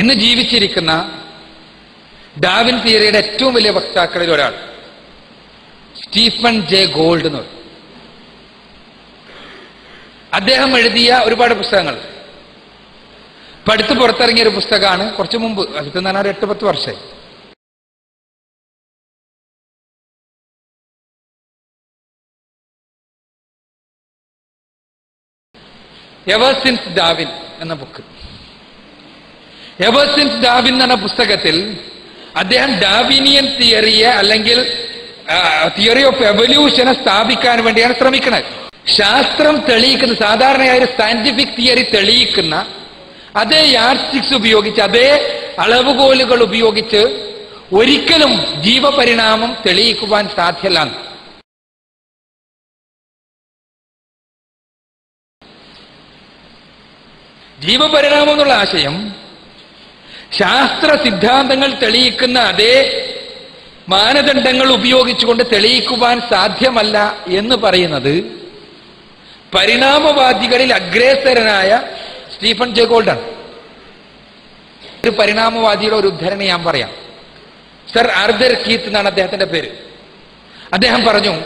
ഇന്ന് ജീവിച്ചിരിക്കുന്ന ഡാവിൻ തിയറിയുടെ ഏറ്റവും വലിയ വക്താക്കളിൽ ഒരാൾ സ്റ്റീഫൻ ജെ ഗോൾഡ് എന്ന് പറയും. അദ്ദേഹം എഴുതിയ ഒരുപാട് പുസ്തകങ്ങൾ. പഠിത്തു പുറത്തിറങ്ങിയ ഒരു പുസ്തകമാണ് കുറച്ചു മുമ്പ് അടുത്ത് നിന്നാണ് എട്ട് പത്ത് വർഷമായി. എവർ സിൻസ് ഡാവിൻ എന്ന ബുക്ക് എവർ സിൻസ് ഡാവിൻ എന്ന പുസ്തകത്തിൽ അദ്ദേഹം ഡാവിനിയൻ തിയറിയെ അല്ലെങ്കിൽ തിയറി ഓഫ് എവല്യൂഷനെ സ്ഥാപിക്കാൻ വേണ്ടിയാണ് ശ്രമിക്കുന്നത്. ശാസ്ത്രം തെളിയിക്കുന്ന സാധാരണയായ ഒരു സയന്റിഫിക് തിയറി തെളിയിക്കുന്ന അതേ യാർസ്റ്റിക്സ് ഉപയോഗിച്ച് അതേ അളവുകോലുകൾ ഉപയോഗിച്ച് ഒരിക്കലും ജീവപരിണാമം തെളിയിക്കുവാൻ സാധ്യല്ല ജീവപരിണാമം എന്നുള്ള ആശയം ശാസ്ത്ര സിദ്ധാന്തങ്ങൾ തെളിയിക്കുന്ന അതേ മാനദണ്ഡങ്ങൾ ഉപയോഗിച്ചുകൊണ്ട് തെളിയിക്കുവാൻ സാധ്യമല്ല എന്ന് പറയുന്നത് പരിണാമവാദികളിൽ അഗ്രേസരനായ സ്റ്റീഫൻ ജെ ഗോൾഡാണ്. ഒരു പരിണാമവാദിയുടെ ഒരു ഉദ്ധരണി ഞാൻ പറയാം. സർ ആർദർ കീത്ത് എന്നാണ് അദ്ദേഹത്തിന്റെ പേര്. അദ്ദേഹം പറഞ്ഞു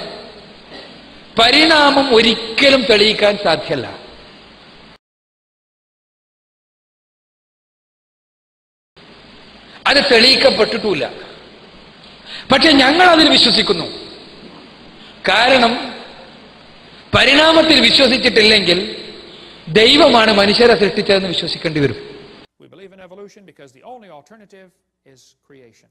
പരിണാമം ഒരിക്കലും തെളിയിക്കാൻ സാധ്യല്ല അത് തെളിയിക്കപ്പെട്ടിട്ടുമില്ല. പക്ഷെ ഞങ്ങൾ അതിൽ വിശ്വസിക്കുന്നു. കാരണം പരിണാമത്തിൽ വിശ്വസിച്ചിട്ടില്ലെങ്കിൽ ദൈവമാണ് മനുഷ്യരെ സൃഷ്ടിച്ചതെന്ന് വിശ്വസിക്കേണ്ടി വരും. We believe in evolution because the only alternative is creation.